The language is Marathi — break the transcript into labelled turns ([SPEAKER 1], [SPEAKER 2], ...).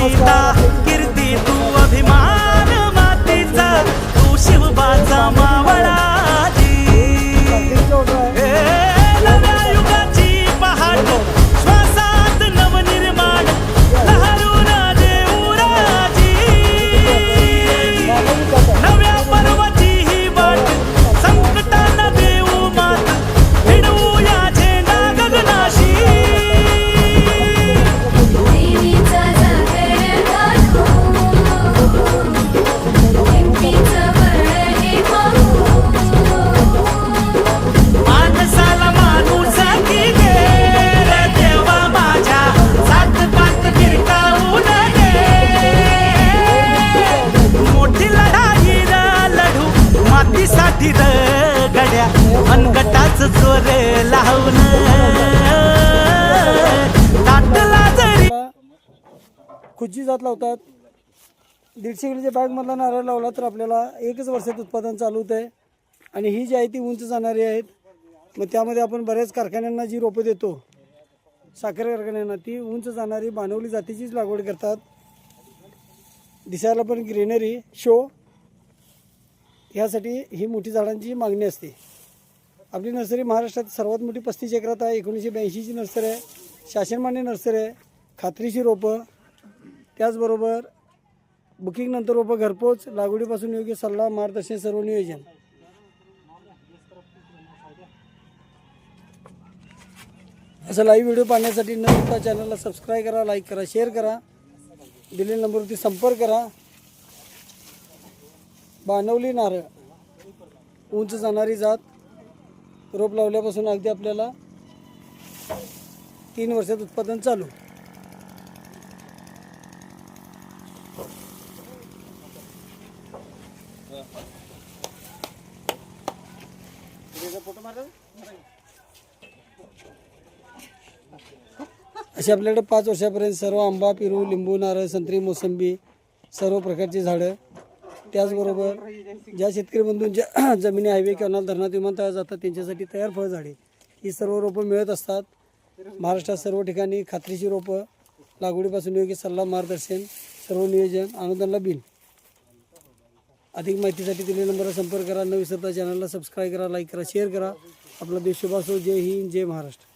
[SPEAKER 1] 好的 मुलीसाठी मातीसाठी र गड्या मनगटाच जोर लावून ताटला जरी
[SPEAKER 2] खुची जात लावतात. दीडशे किलोच्या बॅगमधला नारळ लावला तर आपल्याला एकच वर्षात उत्पादन चालू होतं आहे आणि ही जी आहे ती उंच जाणारी आहेत. मग त्यामध्ये आपण बऱ्याच कारखान्यांना जी रोपं देतो साखर कारखान्यांना ती उंच जाणारी बाणवली जातीचीच लागवड करतात. दिसायला पण ग्रीनरी शो ह्यासाठी ही मोठी झाडांची मागणी असते. आपली नर्सरी महाराष्ट्रात सर्वात मोठी पस्तीस एकरात आहे एकोणीसशे ब्याऐंशीची नर्सरी आहे शासनमान्य नर्सरी आहे खात्रीची रोपं त्याचबरोबर बुकिंगनंतर रोपं घरपोच लागवडीपासून योग्य सल्ला मार्गदर्शन सर्व नियोजन. असं लाईव्ह व्हिडिओ पाहण्यासाठी न चॅनलला सबस्क्राईब करा लाईक करा शेअर करा. दिलेल्या नंबरवरती संपर्क करा. बाणवली नारळ. उंच जाणारी जात. रोप लावल्यापासून अगदी आपल्याला तीन वर्षात उत्पादन चालू. असे आपल्याकडे पाच वर्षापर्यंत सर्व आंबा पेरू लिंबू नारळ संत्री मोसंबी सर्व प्रकारची झाडं त्याचबरोबर ज्या शेतकरी बंधूंच्या जमिनी हायवे किंवा धरणात विमानतळात जातात त्यांच्यासाठी तयार फळझाडे. ही सर्व रोपं मिळत असतात. महाराष्ट्रात सर्व ठिकाणी खात्रीची रोपं लागवडीपासून योग्य सल्ला मार्गदर्शन सर्व नियोजन अनुदानला बिल. अधिक माहितीसाठी दिलेल्या नंबरवर संपर्क करा. न विसरता चॅनलला सबस्क्राईब करा लाईक करा शेअर करा. आपला देश शुभ असो. जय हिंद जय महाराष्ट्र.